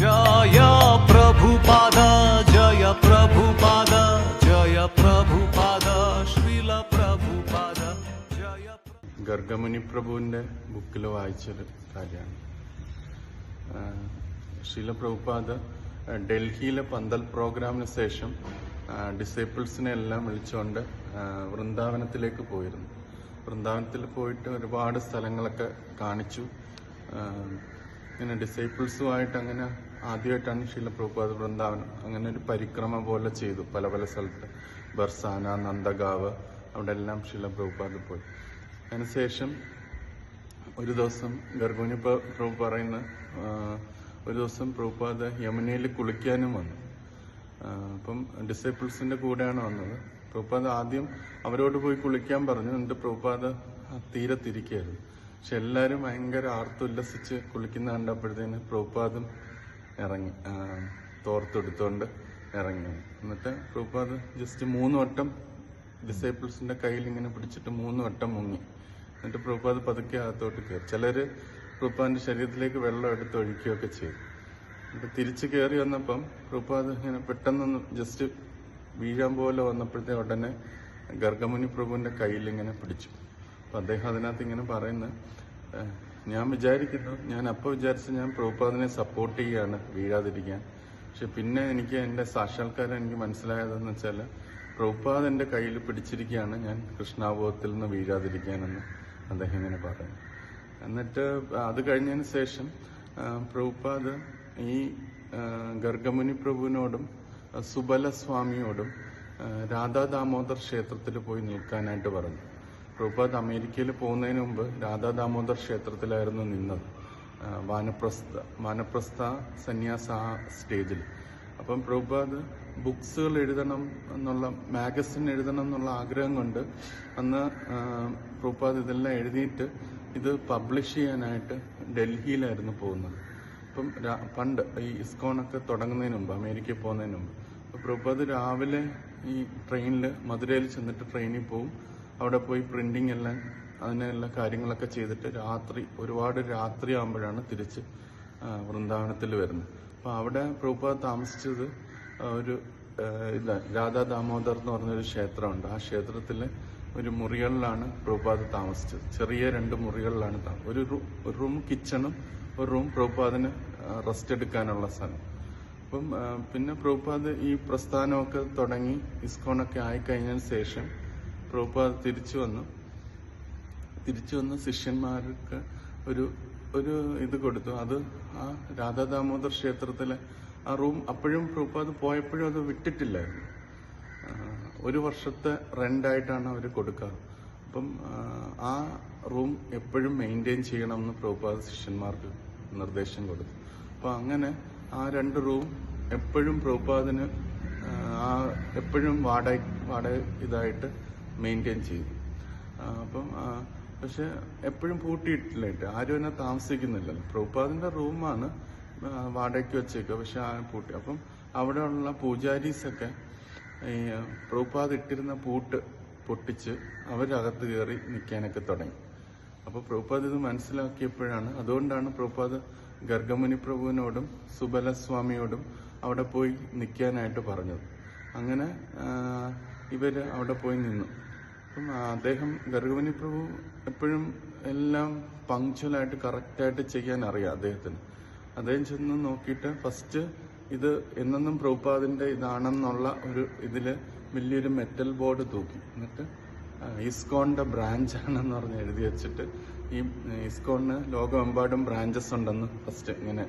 ജയ ജയ ജയ ജയ ഗർഗമുനി പ്രഭുവിന്റെ ബുക്കിൽ വായിച്ചൊരു കാര്യമാണ്. ശീല പ്രഭുപാദ ഡൽഹിയിലെ പന്തൽ പ്രോഗ്രാമിന് ശേഷം ഡിസേബിൾസിനെ എല്ലാം വിളിച്ചുകൊണ്ട് വൃന്ദാവനത്തിലേക്ക് പോയിരുന്നു. വൃന്ദാവനത്തിൽ പോയിട്ട് ഒരുപാട് സ്ഥലങ്ങളൊക്കെ കാണിച്ചു. ഇങ്ങനെ ഡിസൈപ്പിൾസുമായിട്ട് അങ്ങനെ ആദ്യമായിട്ടാണ് ശീല പ്രഭുപാദ വൃന്ദാവനം. അങ്ങനെ ഒരു പരിക്രമ പോലെ ചെയ്തു പല പല സ്ഥലത്ത്. ബർസാന നന്ദഗാവ് അവിടെ എല്ലാം ശീല പ്രഭുപാദ പോയി. അതിനുശേഷം ഒരു ദിവസം ഗർഭിണി പ്ര- പ്രഭു പറയുന്ന ഒരു ദിവസം പ്രഭുപാദ യമുനയിൽ കുളിക്കാനും വന്നു. അപ്പം ഡിസൈപ്പിൾസിന്റെ കൂടെയാണ് വന്നത്. പ്രഭുപാദ ആദ്യം അവരോട് പോയി കുളിക്കാൻ പറഞ്ഞു. എന്നിട്ട് പ്രഭുപാദ് തീരത്തിരിക്കുകയായിരുന്നു പക്ഷെ എല്ലാവരും ഭയങ്കര ആർത്തുല്ലസിച്ച് കുളിക്കുന്ന കണ്ടപ്പോഴത്തേന് പ്രഭുപാദം ഇറങ്ങി തോർത്തെടുത്തോണ്ട് ഇറങ്ങി. എന്നിട്ട് പ്രഭുപാദ് ജസ്റ്റ് മൂന്ന് വട്ടം ഡിസേബിൾസിന്റെ കയ്യിൽ ഇങ്ങനെ പിടിച്ചിട്ട് മൂന്ന് വട്ടം മുങ്ങി. എന്നിട്ട് പ്രഭുപാദ് പതുക്കെ അകത്തോട്ട് കയറി ചിലര് പ്രഭുപാദിന്റെ ശരീരത്തിലേക്ക് വെള്ളം എടുത്ത് ഒഴിക്കുകയൊക്കെ ചെയ്തു എന്നിട്ട് തിരിച്ച് കയറി വന്നപ്പം പ്രഭുപാദ് ഇങ്ങനെ പെട്ടെന്നൊന്ന് ജസ്റ്റ് വീഴാൻ പോലെ വന്നപ്പോഴത്തെ ഉടനെ ഗർഗമുനി പ്രഭുവിന്റെ കയ്യിൽ ഇങ്ങനെ പിടിച്ചു. അപ്പൊ അദ്ദേഹം അതിനകത്ത് ഇങ്ങനെ പറയുന്നത് ഞാൻ വിചാരിക്കുന്നു ഞാൻ അപ്പോൾ വിചാരിച്ചു ഞാൻ പ്രഭുപാദിനെ സപ്പോർട്ട് ചെയ്യാണ് വീഴാതിരിക്കാൻ. പക്ഷെ പിന്നെ എനിക്ക് എന്റെ സാക്ഷാത്കാരം എനിക്ക് മനസ്സിലായതെന്ന് വെച്ചാൽ പ്രഭുപാദ് എന്റെ കയ്യിൽ പിടിച്ചിരിക്കുകയാണ് ഞാൻ കൃഷ്ണാബോധത്തിൽ നിന്ന് വീഴാതിരിക്കാനെന്ന് അദ്ദേഹം ഇങ്ങനെ പറഞ്ഞു എന്നിട്ട് അത് കഴിഞ്ഞതിന് ശേഷം പ്രഭുപാദ് ഈ ഗർഗമുനി പ്രഭുവിനോടും സുബലസ്വാമിയോടും രാധാ ദാമോദർ ക്ഷേത്രത്തിൽ പോയി നിൽക്കാനായിട്ട് പറഞ്ഞു. പ്രഭുപാദ് അമേരിക്കയിൽ പോകുന്നതിന് മുമ്പ് രാധാ ദാമോദർ ക്ഷേത്രത്തിലായിരുന്നു നിന്നത്. വാനപ്രസ്ഥ വാനപ്രസ്ഥ സന്യാസ സ്റ്റേജിൽ. അപ്പം പ്രഭുപാദ് ബുക്സുകൾ എഴുതണം എന്നുള്ള മാഗസിൻ എഴുതണം എന്നുള്ള ആഗ്രഹം കൊണ്ട് അന്ന് പ്രഭുപാദ് ഇതെല്ലാം എഴുതിയിട്ട് ഇത് പബ്ലിഷ് ചെയ്യാനായിട്ട് ഡൽഹിയിലായിരുന്നു പോകുന്നത്. അപ്പം പണ്ട് ഈ ഇസ്കോണൊക്കെ തുടങ്ങുന്നതിന് മുമ്പ് അമേരിക്കയിൽ പോകുന്നതിന് മുമ്പ്. പ്രഭുപാദ് രാവിലെ ഈ ട്രെയിനിൽ മധുരയിൽ ചെന്നിട്ട് ട്രെയിനിൽ പോവും. അവിടെ പോയി പ്രിന്റിംഗ് എല്ലാം അതിനെല്ലാം കാര്യങ്ങളൊക്കെ ചെയ്തിട്ട് രാത്രി ഒരുപാട് രാത്രി ആകുമ്പോഴാണ് തിരിച്ച് വൃന്ദാവനത്തിൽ വരുന്നത്. അപ്പോൾ അവിടെ പ്രൂപ്പ താമസിച്ചത് ഒരു ഇല്ല രാധാ ദാമോദർ എന്ന് പറഞ്ഞൊരു ക്ഷേത്രമുണ്ട്. ആ ക്ഷേത്രത്തിൽ ഒരു മുറികളിലാണ് പ്രഭുപാദ് താമസിച്ചത്. ചെറിയ രണ്ട് മുറികളിലാണ് ഒരു ഒരു റൂം കിച്ചണും ഒരു റൂം പ്രഭുപാദിന് റെസ്റ്റ് എടുക്കാനുള്ള സ്ഥലം. അപ്പം പിന്നെ പ്രഭുപാദ് ഈ പ്രസ്ഥാനമൊക്കെ തുടങ്ങി ഇസ്കോണൊക്കെ ആയിക്കഴിഞ്ഞതിന് ശേഷം പ്രഭുപാദ് തിരിച്ചു വന്നു. തിരിച്ചു വന്ന് ശിഷ്യന്മാർക്ക് ഒരു ഒരു ഇത് കൊടുത്തു. അത് ആ രാധാദാമോദർ ക്ഷേത്രത്തിലെ ആ റൂം അപ്പോഴും പ്രഭുപാദ് പോയപ്പോഴും അത് വിട്ടിട്ടില്ലായിരുന്നു. ഒരു വർഷത്തെ റെന്റായിട്ടാണ് അവർ കൊടുക്കാറ്. അപ്പം ആ, റൂം എപ്പോഴും മെയിന്റെയിൻ ചെയ്യണമെന്ന് പ്രഭുപാദ് ശിഷ്യന്മാർക്ക് നിർദ്ദേശം കൊടുത്തു. അപ്പം അങ്ങനെ ആ രണ്ട് റൂം എപ്പോഴും പ്രഭുപാദിന് ആ എപ്പോഴും വാടക വാടക ഇതായിട്ട് മെയിന്റെയിൻ ചെയ്തു. അപ്പം പക്ഷെ എപ്പോഴും പൂട്ടിയിട്ടില്ലായിട്ട് ആരും എന്നെ താമസിക്കുന്നില്ലല്ലോ. പ്രഭുപാദിന്റെ റൂമാണ് വാടകയ്ക്ക് വെച്ചേക്കുക. പക്ഷെ ആ പൂട്ടി. അപ്പം അവിടെയുള്ള പൂജാരീസൊക്കെ ഈ പ്രഭുപാദ് ഇട്ടിരുന്ന പൂട്ട് പൊട്ടിച്ച് അവരകത്ത് കയറി നിൽക്കാനൊക്കെ തുടങ്ങി. അപ്പൊ പ്രഭുപാദ് ഇത് മനസ്സിലാക്കിയപ്പോഴാണ് അതുകൊണ്ടാണ് പ്രഭുപാദ് ഗർഗമുനി പ്രഭുവിനോടും സുബലസ്വാമിയോടും അവിടെ പോയി നിൽക്കാനായിട്ട് പറഞ്ഞത്. അങ്ങനെ ഇവർ അവിടെ പോയി നിന്നു. അപ്പം അദ്ദേഹം ഗർഗവനി പ്രഭു എപ്പോഴും എല്ലാം പങ്ക്ച്വലായിട്ട് കറക്റ്റായിട്ട് ചെയ്യാൻ അറിയാം അദ്ദേഹത്തിന്. അദ്ദേഹം ചെന്ന് നോക്കിയിട്ട് ഫസ്റ്റ് ഇത് എന്നെന്നും പ്രഭുപാദിന്റെ ഇതാണെന്നുള്ള ഒരു ഇതിൽ വലിയൊരു മെറ്റൽ ബോർഡ് തൂക്കി. എന്നിട്ട് ഇസ്കോണിന്റെ ഇസ്കോണിന്റെ ബ്രാഞ്ച് ആണെന്ന് പറഞ്ഞ് എഴുതി വെച്ചിട്ട് ഈ ഇസ്കോണിന് ലോകമെമ്പാടും ബ്രാഞ്ചസ് ഉണ്ടെന്ന് ഫസ്റ്റ് ഇങ്ങനെ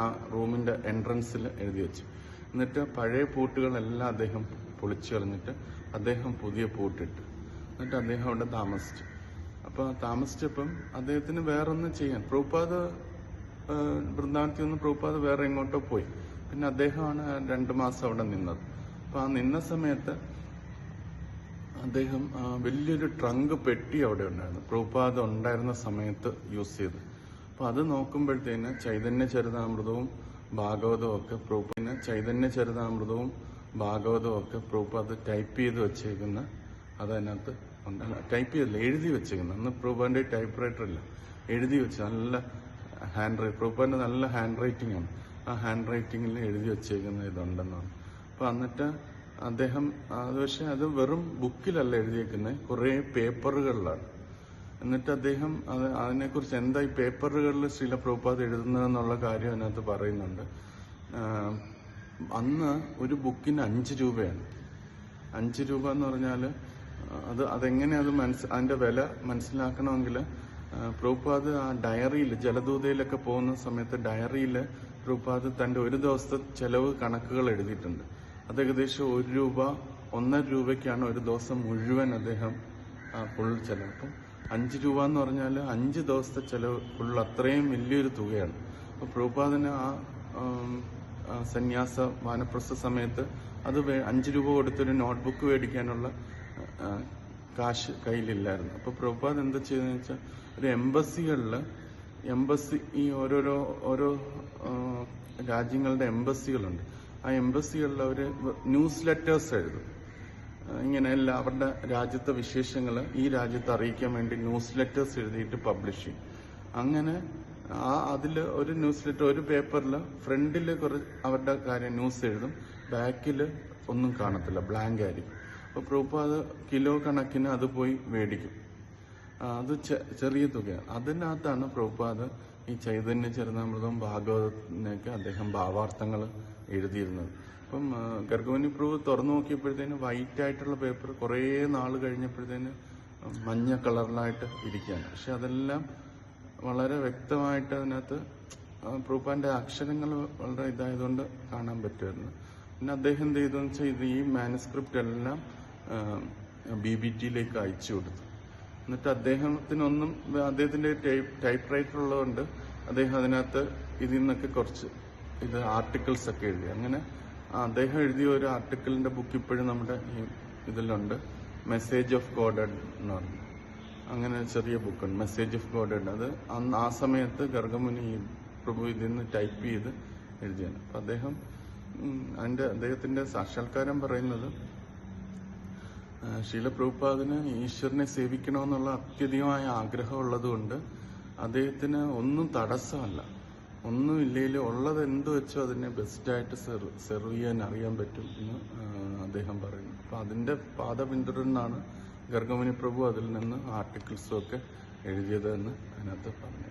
ആ റൂമിന്റെ എൻട്രൻസിൽ എഴുതി വെച്ചു. എന്നിട്ട് പഴയ പൂട്ടുകളെല്ലാം അദ്ദേഹം പൊളിച്ചു കളഞ്ഞിട്ട് അദ്ദേഹം പുതിയ പൂട്ടിട്ടു. എന്നിട്ട് അദ്ദേഹം അവിടെ താമസിച്ചു. അപ്പൊ താമസിച്ചപ്പം അദ്ദേഹത്തിന് വേറൊന്നും ചെയ്യാൻ പ്രഭുപാദ് ആ, വൃന്ദാവനത്തിൽ നിന്ന് പ്രഭുപാദ് വേറെ എങ്ങോട്ടോ പോയി. പിന്നെ അദ്ദേഹമാണ് രണ്ടു മാസം അവിടെ നിന്നത്. അപ്പൊ ആ നിന്ന സമയത്ത് അദ്ദേഹം വലിയൊരു ട്രങ്ക് പെട്ടി അവിടെ ഉണ്ടായിരുന്നു. പ്രൂപ്പാത് ഉണ്ടായിരുന്ന സമയത്ത് യൂസ് ചെയ്ത്. അപ്പൊ അത് നോക്കുമ്പോഴത്തേന് ചൈതന്യ ചരിതാമൃതവും ഭാഗവതവും ഒക്കെ പ്രഭുപാദിന് ചൈതന്യ ചരിതാമൃതവും ഭാഗവതവും ഒക്കെ പ്രഭുപാദ് ടൈപ്പ് ചെയ്ത് വെച്ചേക്കുന്ന അതതിനകത്ത് ടൈപ്പ് ചെയ്തില്ല. എഴുതി വെച്ചേക്കുന്നത് അന്ന് പ്രഭുപാദിന്റെ ടൈപ്പ് റൈറ്റർ ഇല്ല. എഴുതി വെച്ച് നല്ല ഹാൻഡ് റൈറ്റ് പ്രഭുപാദിന്റെ നല്ല ഹാൻഡ് റൈറ്റിംഗ് ആണ്. ആ ഹാൻഡ് റൈറ്റിങ്ങിൽ എഴുതി വെച്ചേക്കുന്ന ഇതുണ്ടെന്നാണ്. അപ്പൊ എന്നിട്ട് അദ്ദേഹം അത് പക്ഷെ അത് വെറും ബുക്കിലല്ല എഴുതിയേക്കുന്നത് കുറേ പേപ്പറുകളിലാണ് എന്നിട്ട് അദ്ദേഹം അത് അതിനെക്കുറിച്ച് എന്താ ഈ പേപ്പറുകളിൽ ശ്രീല പ്രഭുപാദ് എഴുതുന്നതെന്നുള്ള കാര്യം അതിനകത്ത് പറയുന്നുണ്ട്. അന്ന് ഒരു ബുക്കിന് അഞ്ച് രൂപയാണ്. അഞ്ച് രൂപ എന്ന് പറഞ്ഞാൽ അത് അതെങ്ങനെ അത് മനസ് അതിന്റെ വില മനസ്സിലാക്കണമെങ്കിൽ പ്രഭുപാദ് ആ ഡയറിയിൽ ജലദൂതയിലൊക്കെ പോകുന്ന സമയത്ത് ഡയറിയിൽ പ്രഭുപാദ് തന്റെ ഒരു ദിവസത്തെ ചെലവ് കണക്കുകൾ എഴുതിയിട്ടുണ്ട്. അത് ഏകദേശം ഒരു രൂപ ഒന്നര രൂപയ്ക്കാണ് ഒരു ദിവസം മുഴുവൻ അദ്ദേഹം ഫുൾ ചെലവ്. അപ്പം അഞ്ച് രൂപ എന്ന് പറഞ്ഞാൽ അഞ്ച് ദിവസത്തെ ചെലവ് ഫുൾ അത്രയും വലിയൊരു തുകയാണ്. അപ്പൊ പ്രഭുപാദിന് ആ സന്യാസ വാനപ്രസ്ഥ സമയത്ത് അത് അഞ്ച് രൂപ കൊടുത്തൊരു നോട്ട്ബുക്ക് മേടിക്കാനുള്ള കാശ് കയ്യിലില്ലായിരുന്നു. അപ്പൊ പ്രഭുപാദ് എന്താ ചെയ്തെന്ന് വെച്ചാൽ ഒരു എംബസികളിൽ എംബസി ഈ ഓരോരോ ഓരോ രാജ്യങ്ങളുടെ എംബസികളുണ്ട്. ആ എംബസികളിൽ അവർ ന്യൂസ് ലെറ്റേഴ്സ് എഴുതും ഇങ്ങനെ എല്ലാ അവരുടെ രാജ്യത്തെ വിശേഷങ്ങൾ ഈ രാജ്യത്ത് അറിയിക്കാൻ വേണ്ടി ന്യൂസ് ലെറ്റേഴ്സ് എഴുതിയിട്ട് പബ്ലിഷ് ചെയ്യും. അങ്ങനെ ആ അതിൽ ഒരു ന്യൂസ് ലെറ്റർ ഒരു പേപ്പറിൽ ഫ്രണ്ടിൽ കുറച്ച് അവരുടെ കാര്യം ന്യൂസ് എഴുതും ബാക്കിൽ ഒന്നും കാണത്തില്ല ബ്ലാങ്ക് ആയിരിക്കും. അപ്പോൾ പ്രൂപ്പാത് കിലോ കണക്കിന് അത് പോയി മേടിക്കും. അത് ചെറിയ തുകയാണ് അതിനകത്താണ് പ്രഭുപാദ് ഈ ചൈതന്യ ചരിതാമൃതം ഭാഗവതത്തിനൊക്കെ അദ്ദേഹം ഭാവാർത്ഥങ്ങൾ എഴുതിയിരുന്നത്. അപ്പം ഗർഗവനി പ്രഭു തുറന്നു നോക്കിയപ്പോഴത്തേന് വൈറ്റ് ആയിട്ടുള്ള പേപ്പർ കുറേ നാൾ കഴിഞ്ഞപ്പോഴത്തേന് മഞ്ഞ കളറിലായിട്ട് ഇരിക്കുകയാണ്. പക്ഷെ അതെല്ലാം വളരെ വ്യക്തമായിട്ട് അതിനകത്ത് പ്രൂപ്പാന്റെ അക്ഷരങ്ങൾ വളരെ ഇതായതുകൊണ്ട് കാണാൻ പറ്റുമായിരുന്നു. പിന്നെ അദ്ദേഹം എന്ത് ചെയ്തു വെച്ചാൽ ഇത് ഈ മാനുസ്ക്രിപ്റ്റ് എല്ലാം ബി ബി ടിയിലേക്ക് അയച്ചു കൊടുത്തു. എന്നിട്ട് അദ്ദേഹത്തിനൊന്നും അദ്ദേഹത്തിന്റെ ടൈപ്പ് ടൈപ്പ് റൈറ്റർ ഉള്ളതുകൊണ്ട് അദ്ദേഹം അതിനകത്ത് ഇതിൽ നിന്നൊക്കെ കുറച്ച് ഇത് ആർട്ടിക്കിൾസ് ഒക്കെ എഴുതി. അങ്ങനെ അദ്ദേഹം എഴുതിയ ഒരു ആർട്ടിക്കിളിന്റെ ബുക്ക് ഇപ്പോഴും നമ്മുടെ ഈ ഇതിലുണ്ട്. മെസ്സേജ് ഓഫ് ഗോഡ് എന്ന് പറഞ്ഞു. അങ്ങനെ ചെറിയ ബുക്കുണ്ട്. മെസ്സേജ് ഓഫ് ഗോഡ് അത് അന്ന് ആ സമയത്ത് ഗർഗമുനി പ്രഭു ഇതിൽ നിന്ന് ടൈപ്പ് ചെയ്ത് എഴുതിയാണ്. അപ്പൊ അദ്ദേഹം അതിന്റെ അതിന്റെ അദ്ദേഹത്തിന്റെ സാക്ഷാത്കാരം പറയുന്നത് ശീല പ്രഭുപാദിന് ഈശ്വരനെ സേവിക്കണമെന്നുള്ള അത്യധികമായ ആഗ്രഹമുള്ളതുകൊണ്ട് അദ്ദേഹത്തിന് ഒന്നും തടസ്സമല്ല. ഒന്നും ഇല്ലെങ്കിൽ ഉള്ളത് എന്ത് വെച്ചോ അതിനെ ബെസ്റ്റായിട്ട് സെർവ് സെർവ് ചെയ്യാൻ അറിയാൻ പറ്റും എന്ന് അദ്ദേഹം പറയുന്നു. അപ്പോൾ അതിന്റെ പാത പിന്തുടർന്നാണ് ഗർഗമുനി പ്രഭു അതിൽ നിന്ന് ആർട്ടിക്കിൾസും ഒക്കെ എഴുതിയത് എന്ന് അതിനകത്ത് പറഞ്ഞു